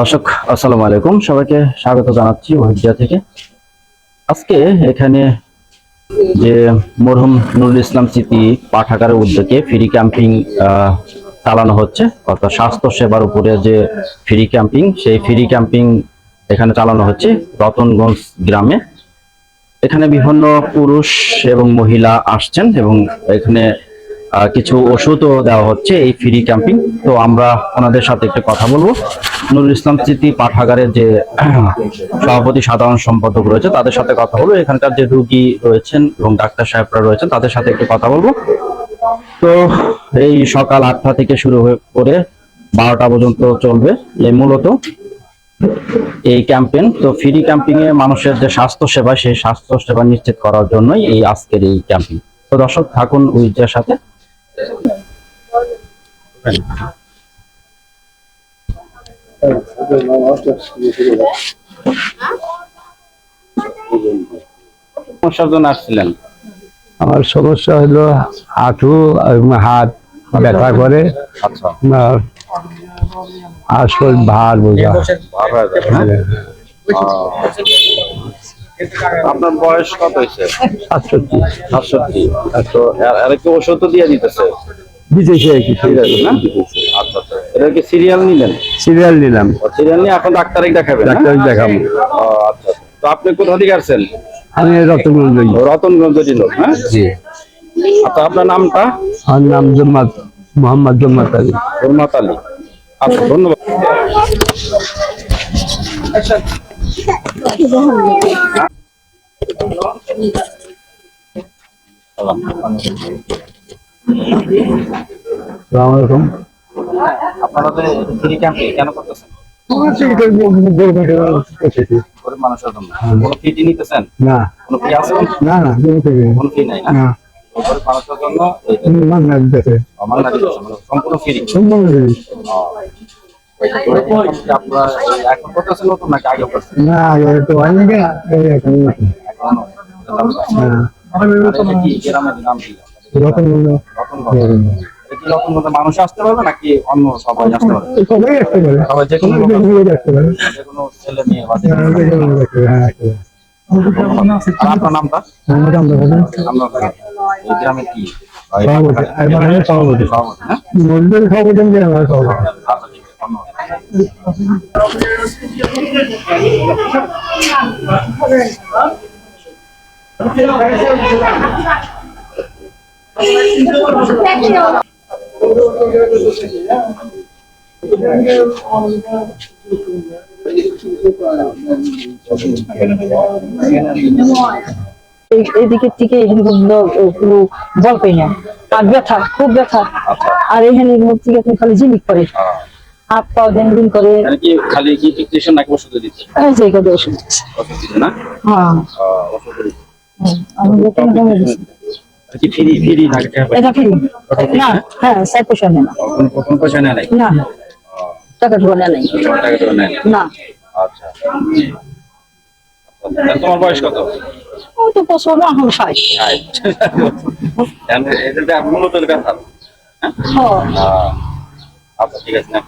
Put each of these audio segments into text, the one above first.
দর্শক, আসসালামু আলাইকুম। সবাইকে স্বাগত জানাচ্ছি ওহিদিয়া থেকে। আজকে এখানে যে মরহুম নুরুল ইসলাম স্মৃতি পাঠাগারের উদ্যোগে ফ্রি ক্যাম্পিং চালানো হচ্ছে, অর্থাৎ স্বাস্থ্য সেবার উপরে যে ফ্রি ক্যাম্পিং সেই ফ্রি ক্যাম্পিং এখানে চালানো হচ্ছে রতনগঞ্জ গ্রামে। এখানে বিভিন্ন পুরুষ এবং মহিলা আসছেন এবং এখানে কিছু ওষুধও দেওয়া হচ্ছে এই ফ্রি ক্যাম্পিং তো আমরা ওনাদের সাথে একটু কথা বলব। নুরুল ইসলাম স্মৃতি পাঠাগারের যে সভাপতি সাধারণ সম্পাদক রয়েছে, তাদের সাথে কথা বলব। এখানকার যে রুগী রয়েছেন এবং ডাক্তার সাহেবরা রয়েছেন, তাদের সাথে একটু কথা বলব। তো এই সকাল আটটা থেকে শুরু হয়ে করে বারোটা পর্যন্ত চলবে এই মূলত এই ক্যাম্পেইন তো ফ্রি ক্যাম্পিং এ মানুষের যে স্বাস্থ্য সেবা সেই স্বাস্থ্য সেবা নিশ্চিত করার জন্যই এই আজকের এই ক্যাম্পিং তো দর্শক, থাকুন উইজের সাথে। সমস্যার জন্য আসছিলেন। আমার সমস্যা হলো হাঁটু হাত ব্যথা করে। আচ্ছা। আর শরীর ভার বোঝা। হয়ে যাবে? আপনার বয়স কত হয়েছে? সাতষট্টি। সাতষট্টি। তো আর- আর একটু ওষুধ তো দিয়ে দিতেছে। বিদেশে কি না? আচ্ছা আচ্ছা। এটা কি সিরিয়াল নিলেন? সিরিয়াল নিলাম। সিরিয়াল নিয়ে এখন দেখাবেন? দেখাবো। ও, আচ্ছা তো আপনি কোথা থেকে আসছেন? আমি রতনগঞ্জ ও, রতনগঞ্জেরই লোক হ্যাঁ জি। আচ্ছা আপনার নামটা? আমার নাম জম্মাত মোহাম্মদ জম্মাত আলী। হুরমাত আলী। আচ্ছা ধন্যবাদ। আলাইকুম আপনারা ফ্রি ক্যাম্পে কেন করতেছেন? মানুষের জন্য। কোনো ফি নিতেছেন? না। কোনো ফি আছে? না না কোনো ফি নাই। না? না। মানুষের জন্য মান সম্পূর্ণ ফ্রি এখন করতেছেন নতুন নাকি আগে করতেছেন? না তো হয়নি এখন এখন হ্যাঁ। রতনগঞ্জে মানুষ। আসতে পারবে নাকি অন্য সবাই আসতে পারবে? সবাই আসতে পারে। সবাই যে কোনো ছেলে মেয়ে বা হ্যাঁ, হ্যাঁ, আপনার নামটা? আমরা এই গ্রামে কি? সভাপতি, আর বাঙালি সভাপতি। সভাপতি, হ্যাঁ? সভাপতি এইদিকে থেকে এখানে কোনো বল পাই না। আর ব্যথা, খুব ব্যথা। আর এখানে থেকে খালি ঝিলিক করে হাত পা দিন দিন করে কি খালি কি টিকটিশন নাকি ওষুধ দিচ্ছে? এই যে কত ওষুধ ওষুধ দিচ্ছে না? হ্যাঁ। ওষুধ আমি বেতন কমে দিচ্ছি। কি ফ্রি ফ্রি থাকে এটা ফ্রি। না হ্যাঁ স্যার পয়সা নেয় না। কোনো কোনো পয়সা নেয় নাই? না টাকা ঢোকা নেয় নাই। টাকা তো নেয় না। না। আচ্ছা। তোমার বয়স কত? ও তো পছন্দ এখন ষাট। ষাট। মূলত ব্যথা হ্যাঁ? আচ্ছা ঠিক আছে না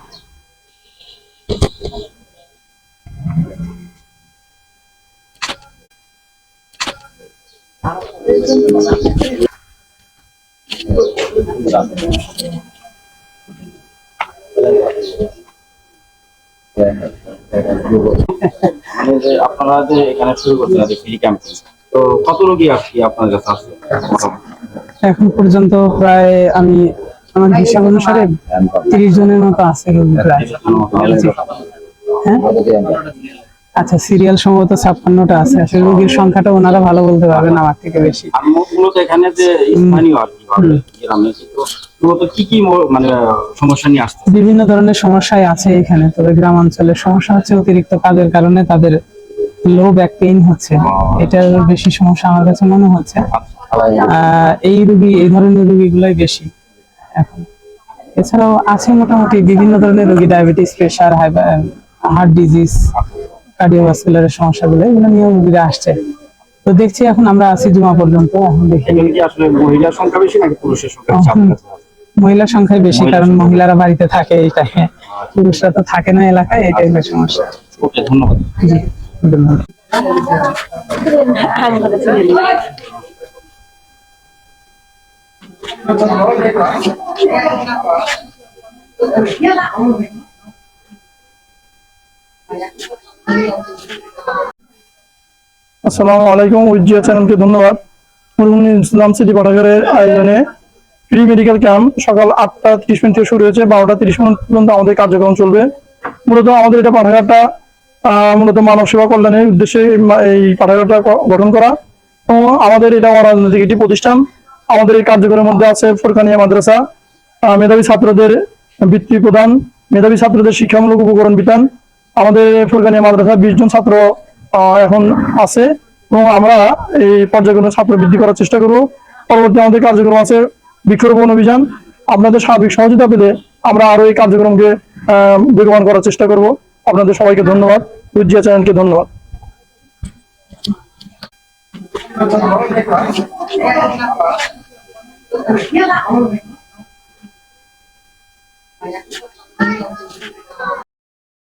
মানে যে আপনারা যে এখানে শুরু করছেন যে ফ্রি তো কত রোগী আর কি আপনার কাছে এখন পর্যন্ত প্রায় আমি আমার হিসাব অনুসারে তিরিশ জনের মতো আছে রোগী প্রায়। হ্যাঁ? আচ্ছা সিরিয়াল সম্ভবত ছাপ্পান্নটা আছে। আসলে রোগীর সংখ্যাটা ওনারা ভালো বলতে পারবেন আমার থেকে বেশি। মূলত এখানে যে স্থানীয় আর কি গ্রামে মূলত কি কি মানে সমস্যা নিয়ে আসছে? বিভিন্ন ধরনের সমস্যাই আছে এখানে তবে গ্রাম অঞ্চলের সমস্যা হচ্ছে অতিরিক্ত কাজের কারণে তাদের লো ব্যাক পেইন হচ্ছে। এটার বেশি সমস্যা আমার কাছে মনে হচ্ছে। এই রোগী এই ধরনের রোগীগুলোই বেশি এখন। এছাড়াও আছে মোটামুটি বিভিন্ন ধরনের রোগী ডায়াবেটিস প্রেশার হার্ট ডিজিজ কার্ডিওভাস্কুলারের সমস্যাগুলো এগুলো নিয়েও রোগীরা আসছে। তো দেখছি এখন আমরা আছি জুমা পর্যন্ত এখন দেখি। কি আসলে মহিলার সংখ্যা বেশি নাকি পুরুষের সংখ্যা? মহিলার সংখ্যাই বেশি কারণ মহিলারা বাড়িতে থাকে এই টাইমে পুরুষরা তো থাকে না এলাকায় এটাই হলো সমস্যা। ওকে ধন্যবাদ। জি ধন্যবাদ। আসসালামু আলাইকুম উজ্জিয়া চ্যানেলকে ধন্যবাদ। মুরমুনি ইসলাম সিটি পাঠাগারের আয়োজনে মেডিকেল ক্যাম্প সকাল আটটা মিনিট থেকে শুরু হয়েছে, বারোটা মিনিট পর্যন্ত আমাদের কার্যক্রম চলবে। মূলত আমাদের এটা পাঠাগারটা মূলত মানব সেবা কল্যাণের উদ্দেশ্যে এই পাঠাগারটা গঠন করা। এবং আমাদের এটা অরাজনৈতিক একটি প্রতিষ্ঠান। আমাদের এই কার্যক্রমের মধ্যে আছে ফোরকানিয়া মাদ্রাসা মেধাবী ছাত্রদের বৃত্তি প্রদান, মেধাবী ছাত্রদের শিক্ষামূলক উপকরণ বিতান আমাদের ফুলকানিয়া মাদ্রাসা বিশ জন ছাত্র এখন আছে এবং আমরা এই পর্যায়ক্রমে ছাত্র বৃদ্ধি করার চেষ্টা করব। পরবর্তী আমাদের কার্যক্রম আছে বৃক্ষরোপণ অভিযান। আপনাদের সার্বিক সহযোগিতা পেলে আমরা আরও এই কার্যক্রমকে বেগবান করার চেষ্টা করব। আপনাদের সবাইকে ধন্যবাদ। উজ্জিয়া চ্যানেলকে ধন্যবাদ।